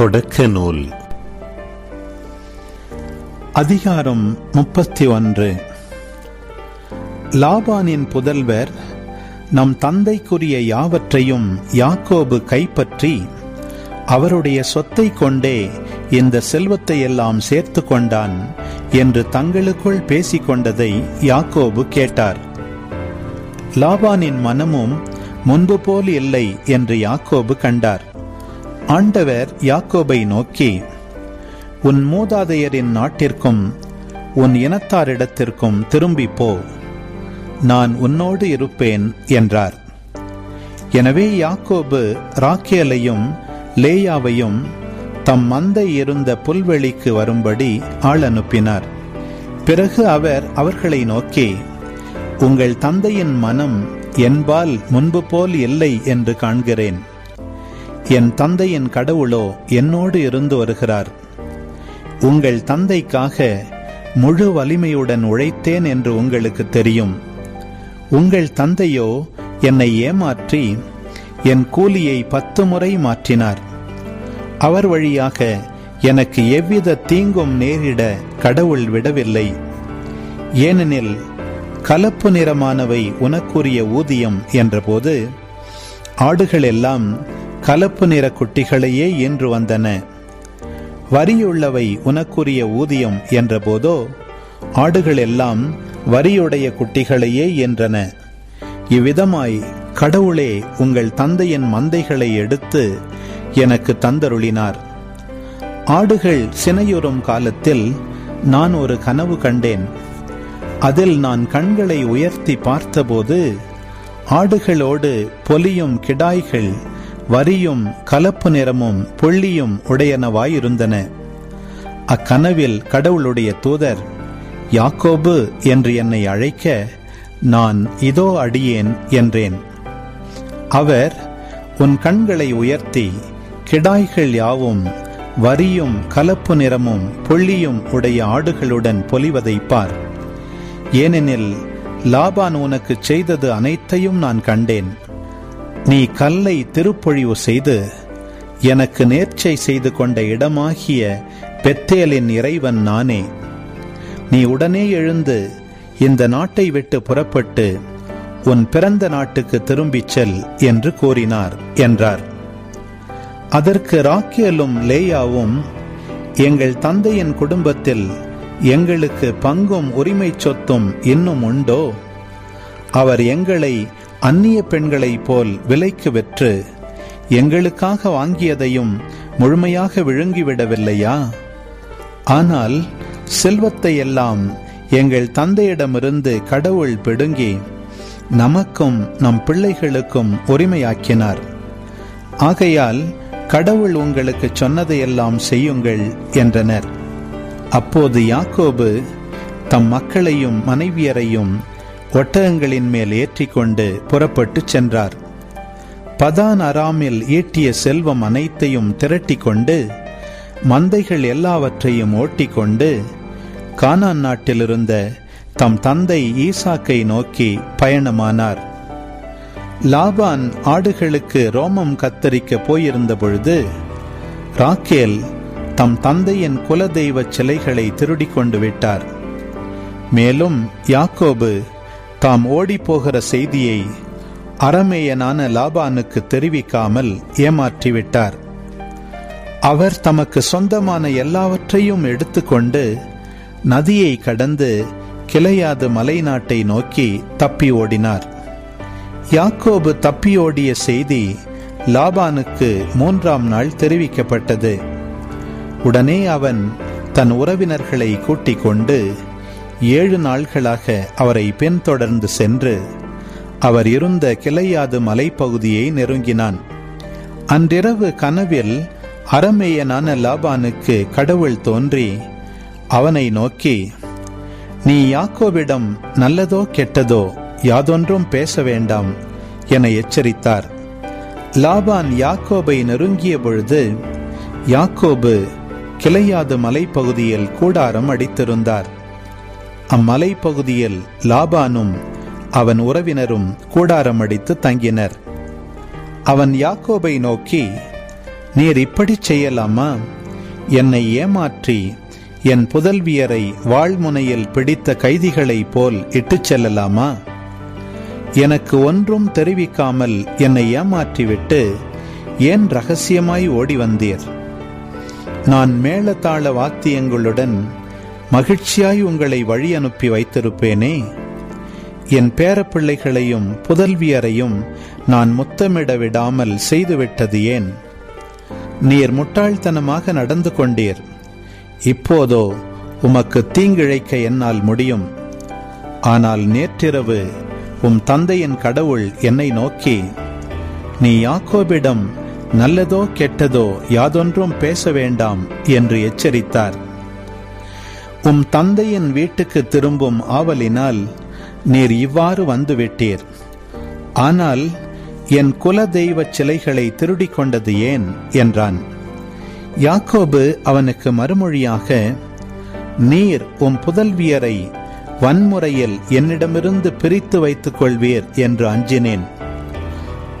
தொடக்க நூல் அதிகாரம் முப்பத்தி ஒன்று லாபானின் புதல்வர் நம் தந்தைக்குரிய யாவற்றையும் யாக்கோபு கைப்பற்றி அவருடைய சொத்தை கொண்டே இந்த செல்வத்தை எல்லாம் சேர்த்து கொண்டான் என்று தங்களுக்குள் பேசிக்கொண்டதை யாக்கோபு கேட்டார். லாபானின் மனமும் முன்பு போல் இல்லை என்று யாக்கோபு கண்டார். ஆண்டவர் யாக்கோபை நோக்கி உன் மூதாதையரின் நாட்டிற்கும் உன் இனத்தாரிடத்திற்கும் திரும்பி போ நான் உன்னோடு இருப்பேன் என்றார். எனவே யாக்கோபு ராக்கேலையும் லேயாவையும் தம் மந்தை இருந்த புல்வெளிக்கு வரும்படி ஆள் அனுப்பினார். பிறகு அவர் அவர்களை நோக்கி உங்கள் தந்தையின் மனம் என்பால் முன்பு போல் இல்லை என்று காண்கிறேன். என் தந்தையின் கடவுளோ என்னோடு இருந்து வருகிறார். உங்கள் தந்தைக்காக முழு வலிமையுடன் உழைத்தேன் என்று உங்களுக்கு தெரியும். உங்கள் தந்தையோ என்னை ஏமாற்றி என் கூலியை பத்து முறை மாற்றினார். அவர் வழியாக எனக்கு எவ்வித தீங்கும் நேரிட கடவுள் விடவில்லை. ஏனெனில் கலப்பு நிறமானவை உனக்குரிய ஊதியம் என்றபோது ஆடுகள் எல்லாம் கலப்பு நிற குட்டிகளையே ஈன்று வந்தன. வரியுள்ளவை உனக்குரிய ஊதியம் என்றபோதோ ஆடுகள் எல்லாம் வரியுடைய குட்டிகளையே என்றன இவ்விதமாய் கடவுளே உங்கள் தந்தையின் மந்தைகளை எடுத்து எனக்கு தந்தருளினார். ஆடுகள் சினையுறும் காலத்தில் நான் ஒரு கனவு கண்டேன். அதில் நான் கண்களை உயர்த்தி பார்த்தபோது ஆடுகளோடு பொலியும் கிடாய்கள் வரியும் கலப்பு நிறமும் பொள்ளியும் உடையனவாயிருந்தன. அக்கனவில் கடவுளுடைய தூதர் யாக்கோபு என்று என்னை அழைக்க நான் இதோ அடியேன் என்றேன். அவர் உன் கண்களை உயர்த்தி கிடாய்கள் யாவும் வரியும் கலப்பு நிறமும் பொள்ளியும் உடைய ஆடுகளுடன் பொலிவதை பார். ஏனெனில் லாபான் உனக்கு செய்தது அனைத்தையும் நான் கண்டேன். நீ கல்லை திருப்பொழிவு செய்து எனக்கு நேர்ச்சை செய்து கொண்ட இடமாகிய பெத்தேலின் இறைவன் நானே. நீ உடனே எழுந்து இந்த நாட்டை விட்டு புறப்பட்டு உன் பிறந்த நாட்டுக்கு திரும்பிச் செல் என்று கூறினார் என்றார். அதற்கு ராக்கேலும் லேயாவும் எங்கள் தந்தையின் குடும்பத்தில் எங்களுக்கு பங்கும் உரிமை சொத்தும் இன்னும் உண்டோ? அவர் எங்களை அந்நிய பெண்களைப் போல் விலைக்கு விற்று எங்களுக்காக வாங்கியதையும் முழுமையாக விழுங்கிவிடவில்லையா? ஆனால் செல்வத்தை எல்லாம் எங்கள் தந்தையிடமிருந்து கடவுள் பிடுங்கி நமக்கும் நம் பிள்ளைகளுக்கும் உரிமையாக்கினார். ஆகையால் கடவுள் உங்களுக்கு சொன்னதையெல்லாம் செய்யுங்கள் என்றனர். அப்போது யாக்கோபு தம் மக்களையும் மனைவியரையும் ஒட்டகங்களின் மேல் ஏற்றிக்கொண்டு புறப்பட்டுச் சென்றார். பதான் அராமில் ஈட்டிய செல்வம் அனைத்தையும் திரட்டிக் கொண்டு மந்தைகள் எல்லாவற்றையும் ஓட்டிக்கொண்டு கானான் நாட்டிலிருந்த தம் தந்தை ஈசாக்கை நோக்கி பயணமானார். லாபான் ஆடுகளுக்கு ரோமம் கத்தரிக்க போயிருந்த பொழுது ராக்கேல் தம் தந்தையின் குலதெய்வ சிலைகளை திருடிக்கொண்டு விட்டார். மேலும் யாக்கோபு தாம் ஓடிப்போகிற செய்தியை அரமேயனான லாபானுக்கு தெரிவிக்காமல் ஏமாற்றிவிட்டார். அவர் தமக்கு சொந்தமான எல்லாவற்றையும் எடுத்துக்கொண்டு நதியை கடந்து கிளையாது மலை நாட்டை நோக்கி தப்பி ஓடினார். யாக்கோபு தப்பியோடிய செய்தி லாபானுக்கு மூன்றாம் நாள் தெரிவிக்கப்பட்டது. உடனே அவன் தன் உறவினர்களை கூட்டிக் கொண்டு ஏழு நாள்களாக அவரை பின்தொடர்ந்து சென்று அவர் இருந்த கிளையாது மலைப்பகுதியை நெருங்கினான். அன்றிரவு கனவில் அரமேயனான லாபானுக்கு கடவுள் தோன்றி அவனை நோக்கி நீ யாக்கோவிடம் நல்லதோ கெட்டதோ யாதொன்றும் பேச வேண்டாம் என எச்சரித்தார். லாபான் யாக்கோபை நெருங்கிய பொழுது யாக்கோபு கிளையாது மலைப்பகுதியில் கூடாரம் அடித்திருந்தார். அம்மலைப்பகுதியில் லாபானும் அவன் உறவினரும் கூடாரம் அடித்து தங்கினர். அவன் யாக்கோபை நோக்கி நீர் இப்படி செய்யலாமா? என்னை ஏமாற்றி என் புதல்வியரை வாழ்முனையில் பிடித்த கைதிகளைப் போல் இட்டுச் செல்லலாமா? எனக்கு ஒன்றும் தெரிவிக்காமல் என்னை ஏமாற்றிவிட்டு ஏன் ரகசியமாய் ஓடி வந்தீர் நான் மேளதாள வாத்தியங்களுடன் மகிழ்ச்சியாய் உங்களை வழி அனுப்பி வைத்திருப்பேனே. என் பேரப்பிள்ளைகளையும் புதல்வியரையும் நான் முத்தமிட விடாமல் செய்துவிட்டது ஏன்? நீர் முட்டாள்தனமாக நடந்து கொண்டீர். இப்போதோ உமக்கு தீங்கிழைக்க என்னால் முடியும். ஆனால் நேற்றிரவு உம் தந்தையின் கடவுள் என்னை நோக்கி நீ யாக்கோபிடம் நல்லதோ கெட்டதோ யாதொன்றும் பேச வேண்டாம் என்று எச்சரித்தார். உம் தந்தையின் வீட்டுக்கு திரும்பும் ஆவலினால் நீர் இவ்வாறு வந்துவிட்டீர். ஆனால் என் குல தெய்வ சிலைகளை திருடிக் கொண்டது ஏன்? என்றான். யாக்கோபு அவனுக்கு மறுமொழியாக நீர் உம் புதல்வியரை வன்முறையில் என்னிடமிருந்து பிரித்து வைத்துக் கொள்வீர் என்று அஞ்சினேன்.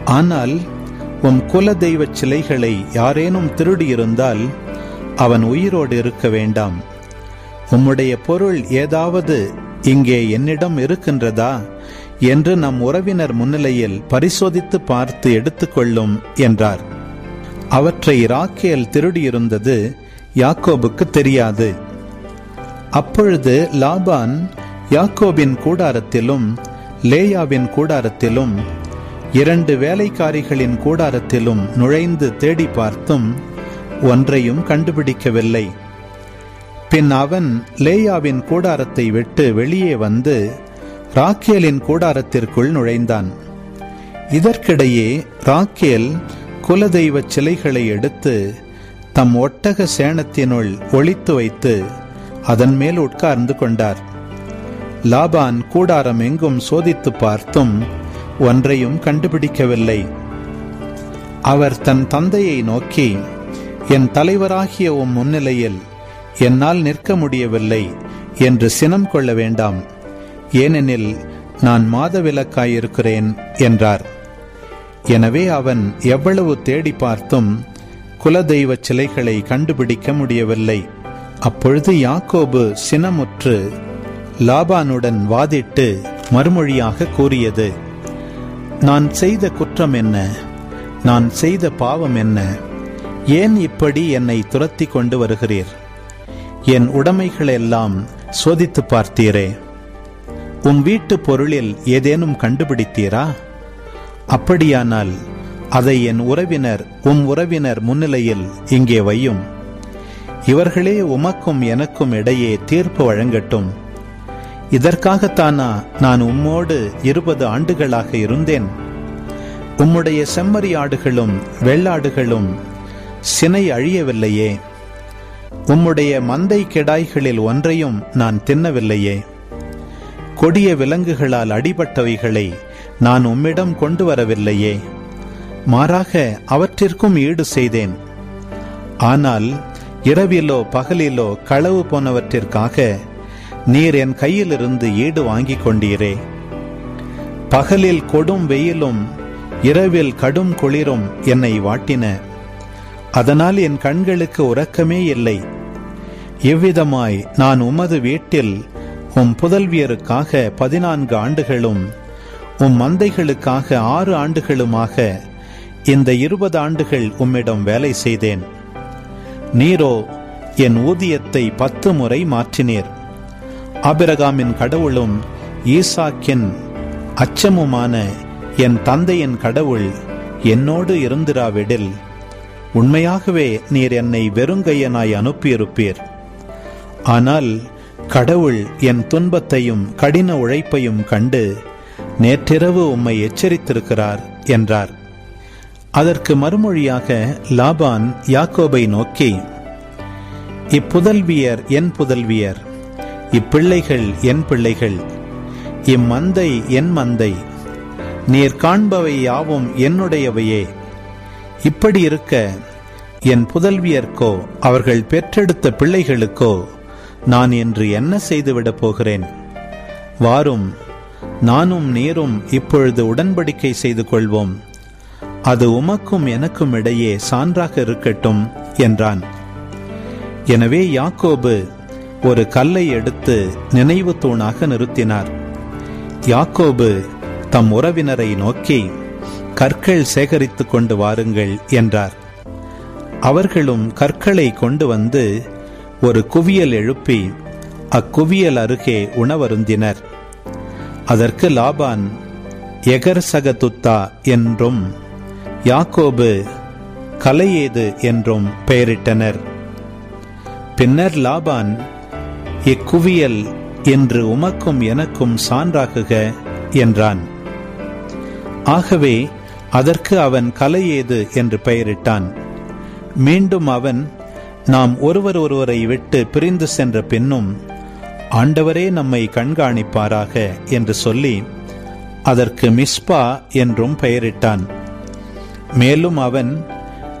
ஆனால் உம் குல தெய்வ சிலைகளை யாரேனும் திருடியிருந்தால் அவன் உயிரோடு இருக்க வேண்டாம். உம்முடைய பொருள் ஏதாவது இங்கே என்னிடம் இருக்கின்றதா? என்று நம் உறவினர் முன்னிலையில் பரிசோதித்து பார்த்து எடுத்துக்கொள்ளும் என்றார். அவற்றை ராக்கேல் திருடியிருந்தது யாக்கோபுக்கு தெரியாது. அப்பொழுது லாபான் யாக்கோபின் கூடாரத்திலும் லேயாவின் கூடாரத்திலும் இரண்டு வேலைக்காரிகளின் கூடாரத்திலும் நுழைந்து தேடி பார்த்தும் ஒன்றையும் கண்டுபிடிக்கவில்லை. பின் அவன் லேயாவின் கூடாரத்தை விட்டு வெளியே வந்து ராக்கேலின் கூடாரத்திற்குள் நுழைந்தான். இதற்கிடையே ராக்கேல் குலதெய்வ சிலைகளை எடுத்து தம் ஒட்டக சேணத்தினுள் ஒழித்து வைத்து அதன் மேல் உட்கார்ந்து கொண்டார். லாபான் கூடாரம் எங்கும் சோதித்து பார்த்தும் ஒன்றையும் கண்டுபிடிக்கவில்லை. அவர் தன் தந்தையை நோக்கி என் தலைவராகிய உம் முன்னிலையில் என்னால் நிற்க முடியவில்லை என்று சினம் கொள்ள வேண்டாம். ஏனெனில் நான் மாதவிலக்காயிருக்கிறேன் என்றார். எனவே அவன் எவ்வளவு தேடி பார்த்தும் குலதெய்வ சிலைகளை கண்டுபிடிக்க முடியவில்லை. அப்பொழுது யாக்கோபு சினமுற்று லாபானுடன் வாதிட்டு மறுமொழியாக கூறியது நான் செய்த குற்றம் என்ன? நான் செய்த பாவம் என்ன? ஏன் இப்படி என்னை துரத்தி கொண்டு வருகிறீர்? என் உடைமைகளெல்லாம் சோதித்து பார்த்தீரே. உம் வீட்டு பொருளில் ஏதேனும் கண்டுபிடித்தீரா? அப்படியானால் அதை என் உறவினர் உம் உறவினர் முன்னிலையில் இங்கே வையும். இவர்களே உமக்கும் எனக்கும் இடையே தீர்ப்பு வழங்கட்டும். இதற்காகத்தானா நான் உம்மோடு இருபது ஆண்டுகளாக இருந்தேன். உம்முடைய செம்மறி ஆடுகளும் வெள்ளாடுகளும் சினை அழியவில்லையே. உம்முடைய மந்தை கெடாய்களில் ஒன்றையும் நான் தின்னவில்லையே. கொடிய விலங்குகளால் அடிபட்டவைகளை நான் உம்மிடம் கொண்டு வரவில்லையே மாறாக அவற்றிற்கும் ஈடு செய்தேன். ஆனால் இரவிலோ பகலிலோ களவு போனவற்றிற்காக நீர் என் கையிலிருந்து ஈடு வாங்கிக் கொண்டீரே. பகலில் கொடும் வெயிலும் இரவில் கடும் குளிரும் என்னை வாட்டின. அதனால் என் கண்களுக்கு உறக்கமே இல்லை. இவ்விதமாய் நான் உமது வீட்டில் உம் புதல்வியருக்காக பதினான்கு ஆண்டுகளும் உம் மந்தைகளுக்காக ஆறு ஆண்டுகளுமாக இந்த இருபது ஆண்டுகள் உம்மிடம் வேலை செய்தேன். நீரோ என் ஊதியத்தை பத்து முறை மாற்றினீர். ஆபிரகாமின் கடவுளும் ஈசாக்கின் அச்சமுமான என் தந்தையின் கடவுள் என்னோடு இருந்திராவிடில் உண்மையாகவே நீர் என்னை வெறுங்கையனாய் அனுப்பியிருப்பீர். ஆனால் கடவுள் என் துன்பத்தையும் கடின உழைப்பையும் கண்டு நேற்றிரவு உம்மை எச்சரித்திருக்கிறார் என்றார். அதற்கு மறுமொழியாக லாபான் யாக்கோபை நோக்கி இப்புதல்வியர் என் புதல்வியர் இப்பிள்ளைகள் என் பிள்ளைகள் இம்மந்தை என் மந்தை நீர் காண்பவை யாவும் என்னுடையவையே. இப்படி இருக்க என் புதல்வியர்க்கோ அவர்கள் பெற்றெடுத்த பிள்ளைகளுக்கோ நான் என்று என்ன செய்துவிடப் போகிறேன்? வாரும் நானும் நீரும் இப்பொழுது உடன்படிக்கை செய்து கொள்வோம். அது உமக்கும் எனக்கும் இடையே சான்றாக இருக்கட்டும் என்றான். எனவே யாக்கோபு ஒரு கல்லை எடுத்து நினைவு தூணாக நிறுத்தினார். யாக்கோபு தம் உறவினரை நோக்கி கற்கள் சேகரித்துக் கொண்டு வாருங்கள் என்றார். அவர்களும் கற்களை கொண்டு வந்து ஒரு குவியல் எழுப்பி அக்குவியல் அருகே உணவருந்தினர். அதற்கு லாபான் எகர்சகதுத்தா என்றும் யாக்கோபு கலையேது என்றும் பெயரிட்டனர். பின்னர் லாபான் இக்குவியல் என்று உமக்கும் எனக்கும் சான்றாகுக என்றான். ஆகவே அதற்கு அவன் கலை ஏது என்று பெயரிட்டான். மீண்டும் அவன் நாம் ஒருவர் ஒருவரை விட்டு பிரிந்து சென்ற பின்னும் ஆண்டவரே நம்மை கண்காணிப்பாராக என்று சொல்லி அதற்கு மிஸ்பா என்றும் பெயரிட்டான். மேலும் அவன்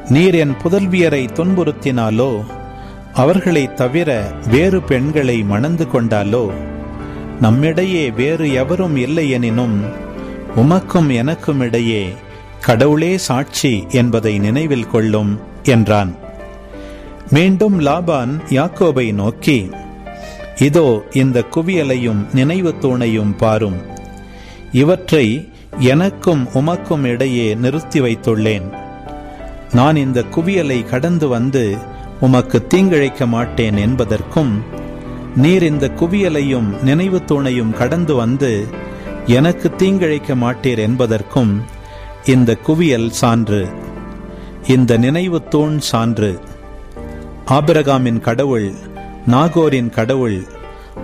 நீர் என் புதல்வியரை துன்புறுத்தினாலோ அவர்களை தவிர வேறு பெண்களை மணந்து கொண்டாலோ நம்மிடையே வேறு எவரும் இல்லை எனினும் உமக்கும் எனக்கும் இடையே கடவுளே சாட்சி என்பதை நினைவில் கொள்ளும் என்றான். மீண்டும் லாபான் யாக்கோபை நோக்கி இதோ இந்த குவியலையும் நினைவு தூணையும் பாரும். இவற்றை எனக்கும் உமக்கும் இடையே நிறுத்தி வைத்துள்ளேன். நான் இந்த குவியலை கடந்து வந்து உமக்கு தீங்கிழைக்க மாட்டேன் என்பதற்கும் நீர் இந்த குவியலையும் நினைவு தூணையும் கடந்து வந்து எனக்கு தீங்கிழைக்க மாட்டீர் என்பதற்கும் இந்த குவியல் சான்று இந்த நினைவு தூண் சான்று ஆபிரகாமின் கடவுள் நாகோரின் கடவுள்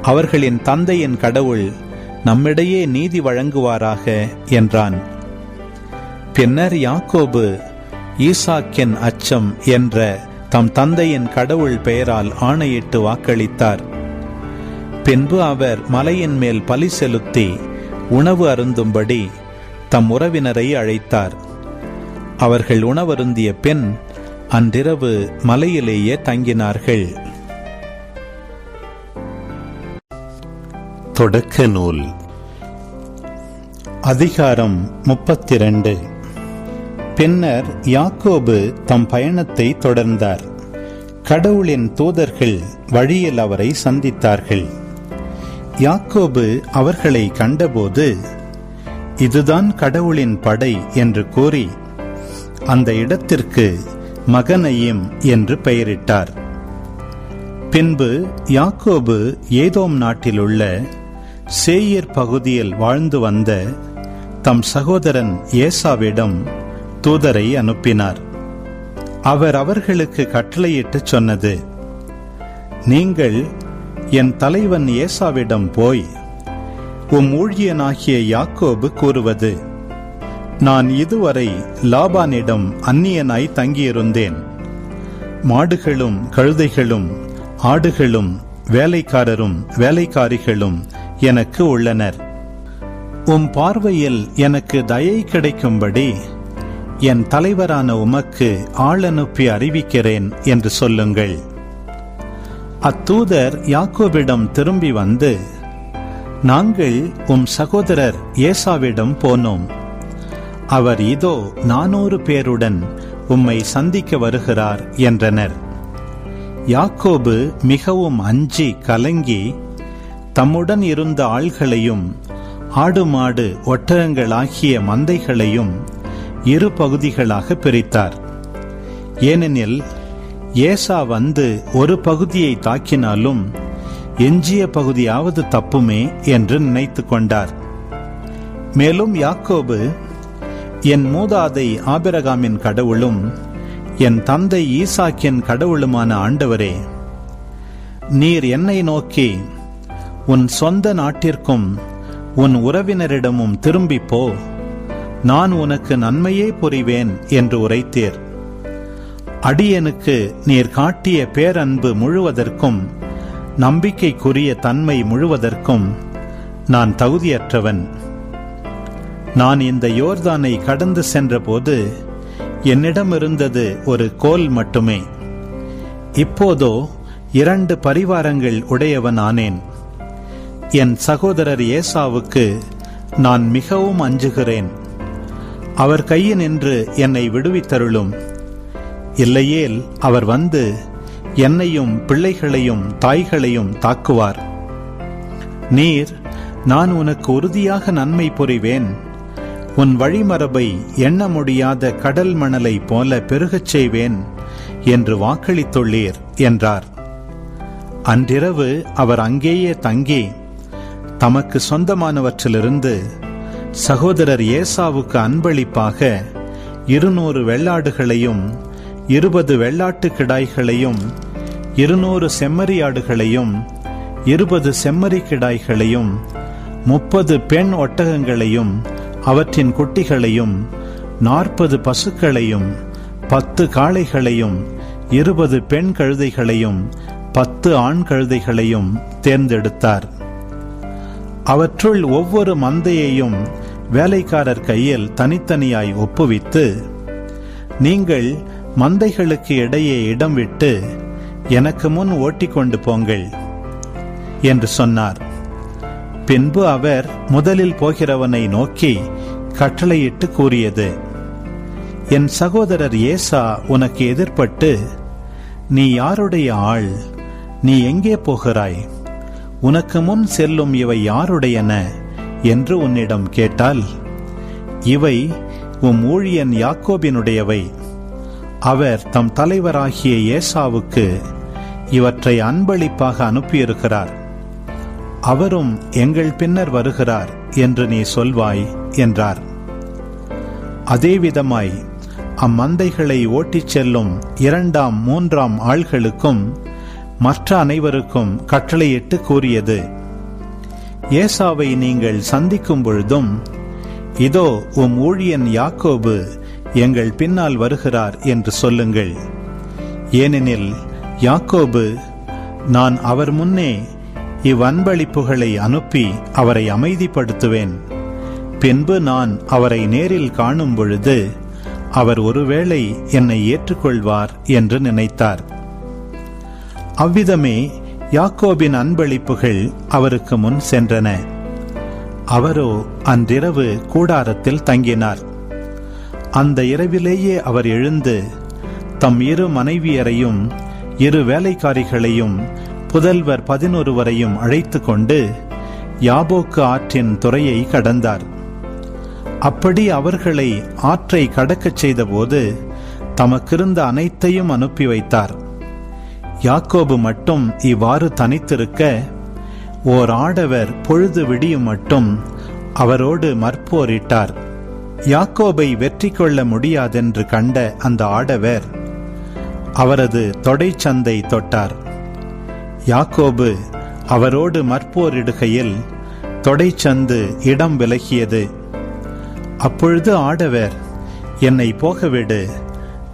அவர்களின் தந்தையின் கடவுள் நம்மிடையே நீதி வழங்குவாராக என்றான். பின்னர் யாக்கோபு ஈசாக்கின் அச்சம் என்ற தம் தந்தையின் கடவுள் பெயரால் ஆணையிட்டு வாக்களித்தார். பின்பு அவர் மலையின் மேல் பலி செலுத்தி உணவு அருந்தும்படி தம் உறவினரை அழைத்தார். அவர்கள் உணவருந்திய பெண் அன்றிரவு மலையிலேயே தங்கினார்கள். தொடக்க நூல். அதிகாரம் முப்பத்திரண்டு. பின்னர் யாக்கோபு தம் பயணத்தை தொடர்ந்தார். கடவுளின் தூதர்கள் வழியில் அவரை சந்தித்தார்கள். யாக்கோபு அவர்களை கண்டபோது இதுதான் கடவுளின் படை என்று கூறி அந்த இடத்திற்கு மகனையும் என்று பெயரிட்டார். பின்பு யாக்கோபு ஏதோம் நாட்டிலுள்ள சேயர் பகுதியில் வாழ்ந்து வந்த தம் சகோதரன் ஏசாவிடம் தூதரை அனுப்பினார். அவர் அவர்களுக்கு கட்டளையிட்டு சொன்னது நீங்கள் என் தலைவன் ஏசாவிடம் போய் உம் ஊழியனாகிய யாக்கோபு கூறுவது நான் இதுவரை லாபானிடம் அந்நியனாய் தங்கியிருந்தேன். மாடுகளும் கழுதைகளும் ஆடுகளும் வேலைக்காரரும் வேலைக்காரிகளும் எனக்கு உள்ளனர். உம் பார்வையில் எனக்கு தயை கிடைக்கும்படி என் தலைவரான உமக்கு ஆள் அனுப்பி அறிவிக்கிறேன் என்று சொல்லுங்கள். அத்தூதர் யாக்கோபிடம் திரும்பி வந்து நாங்கள் உம் சகோதரர் ஏசாவிடம் போனோம். அவர் இதோ நானூறு பேருடன் உம்மை சந்திக்க வருகிறார் என்றனர். யாக்கோபு மிகவும் அஞ்சி கலங்கி தம்முடன் இருந்த ஆள்களையும் ஆடு மாடு ஒட்டகங்களாகிய மந்தைகளையும் இரு பகுதிகளாக பிரித்தார். ஏனெனில் ஏசா வந்து ஒரு பகுதியை தாக்கினாலும் எஞ்சிய பகுதியாவது தப்புமே என்று நினைத்து கொண்டார். மேலும் யாக்கோபு என் மூதாதை ஆபிரகாமின் கடவுளும் என் தந்தை ஈசாக்கின் கடவுளுமான ஆண்டவரே நீர் என்னை நோக்கி உன் சொந்த நாட்டிற்கும் உன் உறவினரிடமும் திரும்பிப் போ. நான் உனக்கு நன்மையே புரிவேன் என்று உரைத்தீர். அடியனுக்கு நீர் காட்டிய பேரன்பு முழுவதற்கும் நம்பிக்கைக்குரிய தன்மை முழுவதற்கும் நான் தகுதியற்றவன். நான் இந்த யோர்தானை கடந்து சென்றபோது என்னிடம் இருந்தது ஒரு கோல் மட்டுமே. இப்போதோ இரண்டு பரிவாரங்கள் உடையவன் ஆனேன் என் சகோதரர் ஏசாவுக்கு நான் மிகவும் அஞ்சுகிறேன். அவர் கையினின்று என்னை விடுவித்தருளும். இல்லையேல் அவர் வந்து என்னையும் பிள்ளைகளையும் தாய்களையும் தாக்குவார். நீர் நான் உனக்கு உறுதியாக நன்மை புரிவேன். உன் வழிமரபை எண்ண முடியாத கடல் மணலைப் போல பெருகச் செய்வேன் என்று வாக்களித்துள்ளீர் என்றார். அன்றிரவு அவர் அங்கேயே தங்கி தமக்கு சொந்தமானவற்றிலிருந்து சகோதரர் ஏசாவுக்கு அன்பளிப்பாக இருநூறு வெள்ளாடுகளையும் இருபது வெள்ளாட்டு கிடாய்களையும் இருநூறு செம்மறியாடுகளையும் இருபது செம்மறி கிடாய்களையும் முப்பது பெண் ஒட்டகங்களையும் அவற்றின் குட்டிகளையும் நாற்பது பசுக்களையும் பத்து காளைகளையும் இருபது பெண் கழுதைகளையும் பத்து ஆண் கழுதைகளையும் தேர்ந்தெடுத்தார். அவற்றுள் ஒவ்வொரு மந்தையையும் வேலைக்காரர் கையில் தனித்தனியாய் ஒப்புவித்து நீங்கள் மந்தைகளுக்கு இடையே இடம் விட்டு எனக்கு முன் ஓட்டிக்கொண்டு போங்கள் என்று சொன்னார். பின்பு அவர் முதலில் போகிறவனை நோக்கி கட்டளையிட்டு கூறியது என் சகோதரர் ஏசா உனக்கு எதிர்ப்பட்டு நீ யாருடைய ஆள்? நீ எங்கே போகிறாய்? உனக்கு முன் செல்லும் இவை யாருடையன? என்று உன்னிடம் கேட்டால் இவை உம் ஊழியன் யாக்கோபினுடையவை. அவர் தம் தலைவராகிய ஏசாவுக்கு இவற்றை அன்பளிப்பாக அனுப்பியிருக்கிறார். அவரும் எங்கள் பின்னர் வருகிறார் என்று நீ சொல்வாய் என்றார். அதேவிதமாய் அம்மந்தைகளை ஓட்டிச் செல்லும் இரண்டாம் மூன்றாம் ஆள்களுக்கும் மற்ற அனைவருக்கும் கட்டளையிட்டு கூறியது ஏசாவை நீங்கள் சந்திக்கும் பொழுதும் இதோ உம் ஊழியன் யாக்கோபு எங்கள் பின்னால் வருகிறார் என்று சொல்லுங்கள். ஏனெனில் யாக்கோபு நான் அவர் முன்னே இவ்வன்பளிப்புகளை அனுப்பி அவரை அமைதிப்படுத்துவேன். பின்பு நான் அவரை நேரில் காணும் பொழுது அவர் ஒருவேளை என்னை ஏற்றுக்கொள்வார் என்று நினைத்தார். அவ்விதமே யாக்கோபின் அன்பளிப்புகள் அவருக்கு முன் சென்றன. அவரோ அன்றிரவு கூடாரத்தில் தங்கினார். அந்த இரவிலேயே அவர் எழுந்து தம் இரு மனைவியரையும் இரு வேலைக்காரிகளையும் புதல்வர் பதினொருவரையும் அழைத்து கொண்டு யாபோக்கு ஆற்றின் துறையை கடந்தார். அப்படி அவர்களை ஆற்றை கடக்கச் செய்தபோது தமக்கிருந்த அனைத்தையும் அனுப்பி வைத்தார். யாக்கோபு மட்டும் இவ்வாறு தனித்திருக்க ஓர் ஆடவர் பொழுது விடியும் மட்டும் அவரோடு மற்போரிட்டார். யாக்கோபை வெற்றி கொள்ள முடியாதென்று கண்ட அந்த ஆடவர் அவரது தொடைச்சந்தை தொட்டார். யாக்கோபு அவரோடு மற்போரிடுகையில் தொடைச்சந்து இடம் விலகியது. அப்பொழுது ஆடவர் என்னை போகவிடு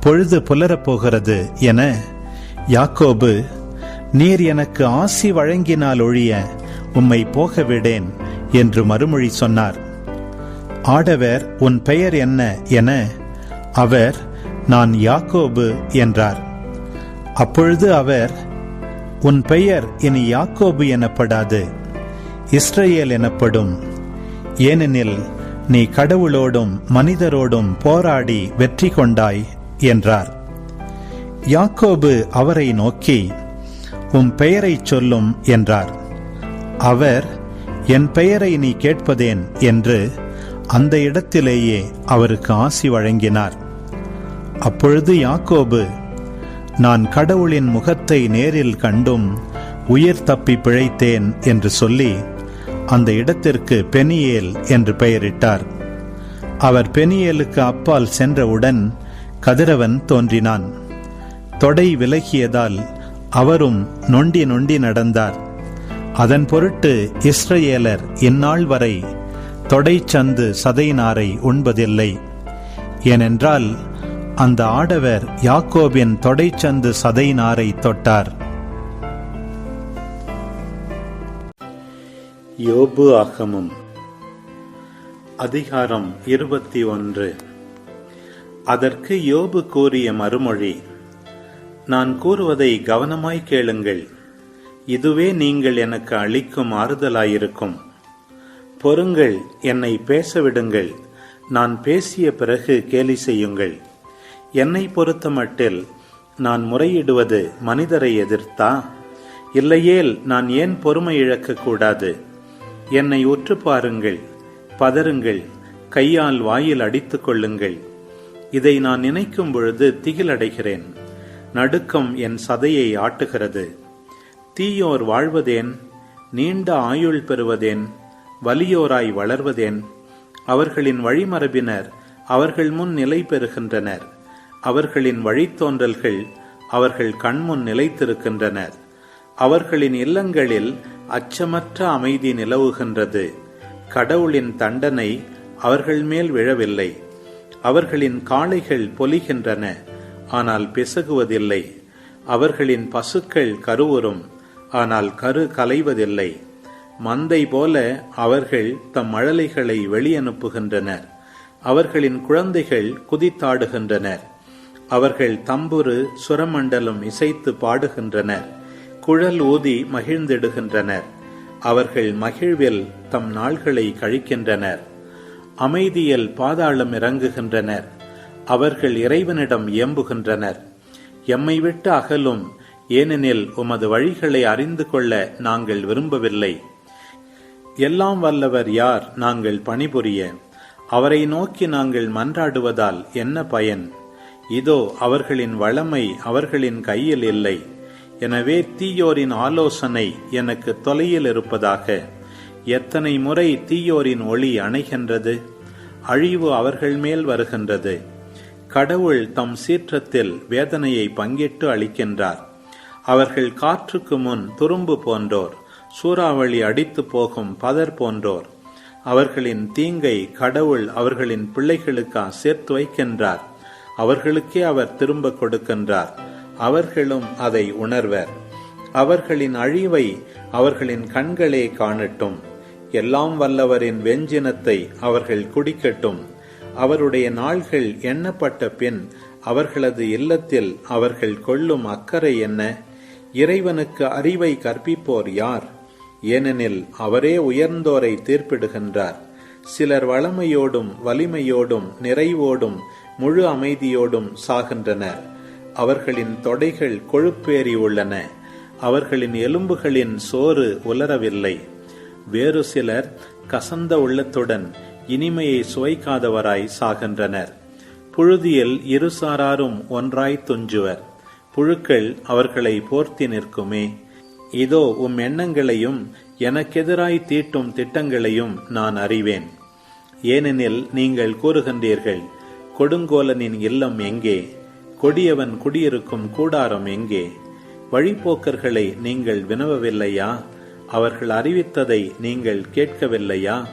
பொழுது புலரப் போகிறது என யாக்கோபு நீர் எனக்கு ஆசி வழங்கினால் ஒழிய உம்மை போகவிடேன் என்று மறுமொழி சொன்னார். ஆடவர் உன் பெயர் என்ன? என அவர் நான் யாக்கோபு என்றார். அப்பொழுது அவர் உன் பெயர் இனி யாக்கோபு எனப்படாது இஸ்ரேல் எனப்படும். ஏனெனில் நீ கடவுளோடும் மனிதரோடும் போராடி வெற்றி கொண்டாய் என்றார். யாக்கோபு அவரை நோக்கி உம் பெயரைச் சொல்லும் என்றார். அவர் என் பெயரை நீ கேட்பதேன் என்று அந்த இடத்திலேயே அவருக்கு ஆசி வழங்கினார். அப்பொழுது யாக்கோபு நான் கடவுளின் முகத்தை நேரில் கண்டும் உயிர் தப்பி பிழைத்தேன் என்று சொல்லி அந்த இடத்திற்கு பெனியேல் என்று பெயரிட்டார். அவர் பெனியேலுக்கு அப்பால் சென்றவுடன் கதிரவன் தோன்றினான். தொடை விலகியதால் அவரும் நொண்டி நொண்டி நடந்தார். அதன் பொருட்டு இஸ்ரேலர் இந்நாள் வரை தொடைச்சந்து சதைநாரை உண்பதில்லை. ஏனென்றால் அந்த ஆடவர் யாக்கோபின் தொடைச்சந்து சதைநாரை தொட்டார். யோபு ஆகமும் அதிகாரம் இருபத்தி ஒன்று. அதற்கு யோபு கூறிய மறுமொழி நான் கூறுவதை கவனமாய் கேளுங்கள். இதுவே நீங்கள் எனக்கு அளிக்கும் ஆறுதலாயிருக்கும். பொறுங்கள் என்னை பேசவிடுங்கள். நான் பேசிய பிறகு கேலி செய்யுங்கள். என்னை பொறுத்த மட்டில் நான் முறையிடுவது மனிதரை எதிர்த்தா? இல்லையேல் நான் ஏன் பொறுமை இழக்கக்கூடாது? என்னை உற்று பாருங்கள் பதறுங்கள் கையால் வாயில் அடித்துக் கொள்ளுங்கள். இதை நான் நினைக்கும் பொழுது திகிலடைகிறேன். நடுக்கம் என் சதையை ஆட்டுகிறது. தீயோர் வாழ்வதேன்? நீண்ட ஆயுள் பெறுவதேன்? வலியோராய் வளர்வதேன்? அவர்களின் வழிமரபினர் அவர்கள் முன் நிலை பெறுகின்றனர். அவர்களின் வழித்தோன்றல்கள் அவர்கள் கண்முன் நிலைத்திருக்கின்றனர். அவர்களின் இல்லங்களில் அச்சமற்ற அமைதி நிலவுகின்றது. கடவுளின் தண்டனை அவர்கள் மேல் விழவில்லை. அவர்களின் காளைகள் பொலிகின்றன ஆனால் பிசகுவதில்லை. அவர்களின் பசுக்கள் கருவுறும் ஆனால் கரு கலைவதில்லை. மந்தை போல அவர்கள் தம் மழலைகளை வெளியனுப்புகின்றனர். அவர்களின் குழந்தைகள் குதித்தாடுகின்றனர். அவர்கள் தம்புரு சுரமண்டலம் இசைத்து பாடுகின்றனர். குழல் ஊதி மகிழ்ந்திடுகின்றனர். அவர்கள் மகிழ்வில் தம் நாள்களை கழிக்கின்றனர். அமைதியில் பாதாளம் இறங்குகின்றனர். அவர்கள் இறைவனிடம் இயம்புகின்றனர் எம்மை விட்டு அகலும் ஏனெனில் உமது வழிகளை அறிந்து கொள்ள நாங்கள் விரும்பவில்லை. எல்லாம் வல்லவர் யார்? நாங்கள் பணிபுரிய. அவரை நோக்கி நாங்கள் மன்றாடுவதால் என்ன பயன்? இதோ அவர்களின் வளமை அவர்களின் கையில் இல்லை. எனவே தீயோரின் ஆலோசனை எனக்கு தொலையில் இருப்பதாக. எத்தனை முறை தீயோரின் ஒளி அணைகின்றது? அழிவு அவர்கள் மேல் வருகின்றது. கடவுள் தம் சீற்றத்தில் வேதனையை பங்கிட்டு அளிக்கின்றார். அவர்கள் காற்றுக்கு முன் துரும்பு போன்றோர் சூறாவளி அடித்து போகும் பதர் போன்றோர். அவர்களின் தீங்கை கடவுள் அவர்களின் பிள்ளைகளுக்கா சேர்த்து வைக்கின்றார். அவர்களுக்கே அவர் திரும்ப கொடுக்கின்றார். அவர்களும் அதை உணர்வர். அவர்களின் அழிவை அவர்களின் கண்களே காணட்டும். எல்லாம் வல்லவரின் வெஞ்சினத்தை அவர்கள் குடிக்கட்டும். அவருடைய நாள்கள் எண்ணப்பட்ட பின் அவர்களது இல்லத்தில் அவர்கள் கொள்ளும் அக்கறை என்ன? இறைவனுக்கு அறிவை கற்பிப்போர் யார்? ஏனெனில் அவரே உயர்ந்தோரை தீர்ப்பிடுகின்றார். சிலர் வளமையோடும் வலிமையோடும் நிறைவோடும் முழு அமைதியோடும் சாகின்றனர் அவர்களின் தொடைகள் கொழுப்பேறி உள்ளன. அவர்களின் எலும்புகளின் சோறு உலரவில்லை. வேறு சிலர் கசந்த உள்ளத்துடன் இனிமையை சுவைக்காதவராய் சாகின்றனர். புழுதியில் இருசாராரும் ஒன்றாய் துஞ்சுவர். புழுக்கள் அவர்களை போர்த்தி நிற்குமே. இதோ உம் எண்ணங்களையும் எனக்கெதிராய் தீட்டும் திட்டங்களையும் நான் அறிவேன். ஏனெனில் நீங்கள் கூறுகின்றீர்கள் கொடுங்கோலனின் இல்லம் எங்கே? கொடியவன் குடியிருக்கும் கூடாரம் எங்கே? வழிப்போக்கர்களை நீங்கள் வினவவில்லையா? அவர்கள் அறிவித்ததை நீங்கள் கேட்கவில்லையா?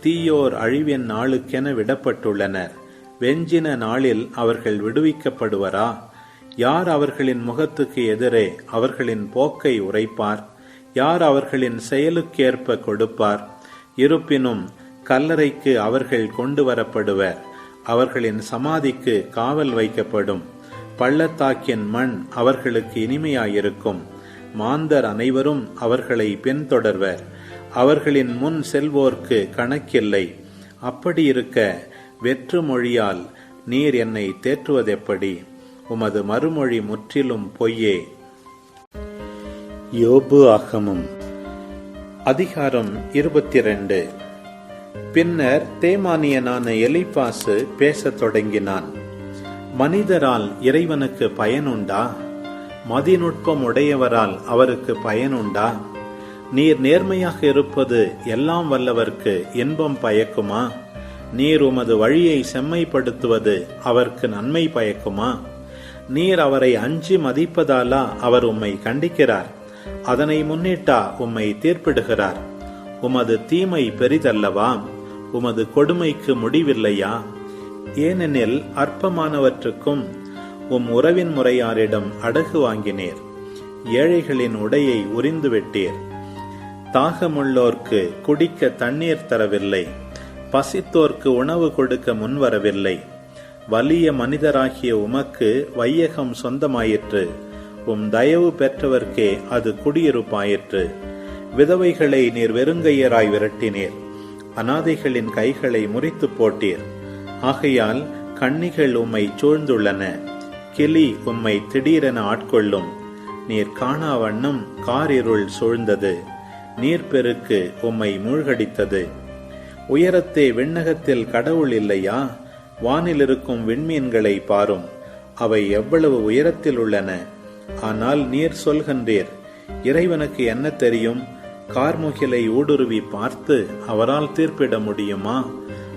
தீயோர் அழிவின் நாளுக்கென விடப்பட்டுள்ளனர். வெஞ்சின நாளில் அவர்கள் விடுவிக்கப்படுவரா? யார் அவர்களின் முகத்துக்கு எதிரே அவர்களின் போக்கை உரைப்பார்? யார் அவர்களின் செயலுக்கேற்ப கொடுப்பார்? இருப்பினும் கல்லறைக்கு அவர்கள் கொண்டு வரப்படுவர். அவர்களின் சமாதிக்கு காவல் வைக்கப்படும். பள்ளத்தாக்கின் மண் அவர்களுக்கு இனிமையாயிருக்கும். மாந்தர் அனைவரும் அவர்களை பின்தொடர்வர். அவர்களின் முன் செல்வோர்க்கு கணக்கில்லை. அப்படியிருக்க வெற்று மொழியால் நீர் என்னை தேற்றுவதெப்படி? உமது மறுமொழி முற்றிலும் பொய்யே. யோபு ஆகமும். அதிகாரம் இருபத்தி ரெண்டு பின்னர் தேமானியனான எலிபாசு பேசத் தொடங்கினான். மனிதரால் இறைவனுக்கு பயனுண்டா? மதிநுட்பம் உடையவரால் அவருக்கு பயனுண்டா? நீர் நேர்மையாக இருப்பது எல்லாம் வல்லவர்க்கு இன்பம் பயக்குமா? நீர் உமது வழியை செம்மைப்படுத்துவது அவருக்கு நன்மை பயக்குமா? நீர் அவரை அஞ்சி மதிப்பதாலா அவர் உம்மை கண்டிக்கிறார். அதனை முன்னிட்டா உம்மை தீர்ப்பிடுகிறார். உமது தீமை பெரிதல்லவா? உமது கொடுமைக்கு முடிவில்லையா? ஏனெனில் அற்பமானவற்றுக்கும் உம் உறவின் முறையாரிடம் அடகு வாங்கினீர். ஏழைகளின் உடையை உறிந்துவிட்டீர் தாகமுள்ளோர்க்கு குடிக்க தண்ணீர் தரவில்லை. பசித்தோர்க்கு உணவு கொடுக்க முன்வரவில்லை. வலிய மனிதராகிய உமக்கு வையகம் சொந்தமாயிற்று. உம் தயவு பெற்றவர்க்கே அது குடியிருப்பாயிற்று. விதவைகளை நீர் வெறுங்கையராய் விரட்டினீர். அனாதைகளின் கைகளை முறித்து போட்டீர். ஆகையால் கண்ணிகள் உம்மை சூழ்ந்துள்ளன. கிளி உம்மை திடீரென ஆட்கொள்ளும். நீர் காணா வண்ணம் காரிருள் சூழ்ந்தது. நீர்பெருக்கு உம்மை மூழ்கடித்தது. உயரத்தே விண்ணகத்தில் கடவுள் இல்லையா? வானிலிருக்கும் விண்மீன்களை பாரும். அவை எவ்வளவு உயரத்தில் உள்ளன? ஆனால் நீர் சொல்கின்றீர். இறைவனுக்கு என்ன தெரியும்? கார்முகிலை ஊடுருவி பார்த்து அவரால் தீர்ப்பிட முடியுமா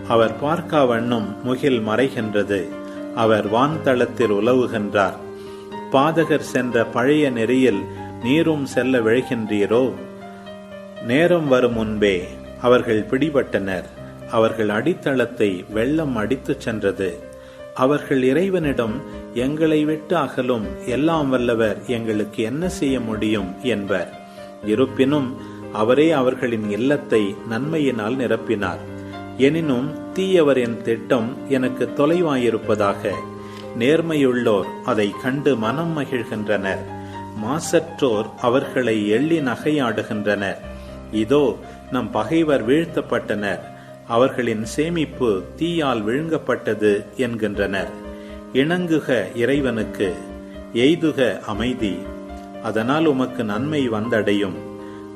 அவர் பார்க்கா வண்ணம் முகில் மறைகின்றது. அவர் வான்தளத்தில் உலவுகின்றார். பாதகர் சென்ற பழைய நெறியில் நீரும் செல்ல விழைகின்றீரோ? நேரம் வரும் முன்பே அவர்கள் பிடிபட்டனர். அவர்கள் அடித்தளத்தை வெள்ளம் அடித்துச் சென்றது. அவர்கள் இறைவனிடம் எங்களை விட்டு அகலும். எல்லாம் வல்லவர். எங்களுக்கு என்ன செய்ய முடியும்? என்பர். இருப்பினும் அவரே அவர்களின் இல்லத்தை நன்மையினால் நிரப்பினார். எனினும் தீயவரின் திட்டம் எனக்கு தொலைவாயிருப்பதாக. நேர்மையுள்ளோர் அதை கண்டு மனம் மகிழ்கின்றனர். மாசற்றோர் அவர்களை எள்ளி நகையாடுகின்றனர். இதோ நம் பகைவர் வீழ்த்தப்பட்டனர். அவர்களின் சேமிப்பு தீயால் விழுங்கப்பட்டது என்கின்றனர். இணங்குக இறைவனுக்கு எய்துக அமைதி. அதனால் உமக்கு நன்மை வந்தடையும்.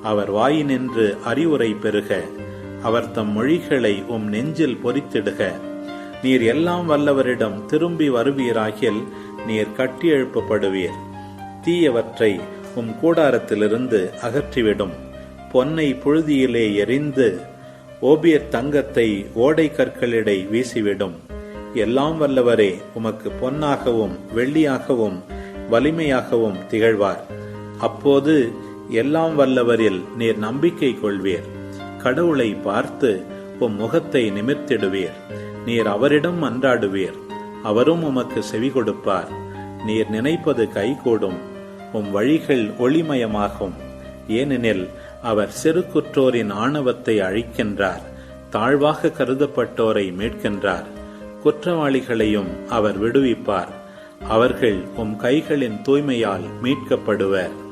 அவர் வாயினின்று அறிவுரை பெறுக அவர் தம் மொழிகளை உம் நெஞ்சில் பொறித்திடுக. நீர் எல்லாம் வல்லவரிடம் திரும்பி வருவீராகில் நீர் கட்டி எழுப்பப்படுவீர். தீயவற்றை உம் கூடாரத்திலிருந்து அகற்றிவிடும். பொன்னை புழுதியிலே எரிந்து ஓபியர் தங்கத்தை ஓடை கற்களிடை வீசிவிடும். எல்லாம் வல்லவரே உமக்கு பொன்னாகவும் வெள்ளியாகவும் வலிமையாகவும் திகழ்வார். அப்போது எல்லாம் வல்லவரில் நீர் நம்பிக்கை கொள்வீர். கடவுளை பார்த்து உம் முகத்தை நிமிர்த்திடுவீர். நீர் அவரிடம் அன்றாடுவீர். அவரும் உமக்கு செவி கொடுப்பார். நீர் நினைப்பது கைகூடும். உம் வழிகள் ஒளிமயமாகும். ஏனெனில் அவர் சிறு குற்றோரின் ஆணவத்தை அழிக்கின்றார். தாழ்வாக கருதப்பட்டோரை மீட்கின்றார். குற்றவாளிகளையும் அவர் விடுவிப்பார். அவர்கள் உம் கைகளின் தூய்மையால் மீட்கப்படுவர்.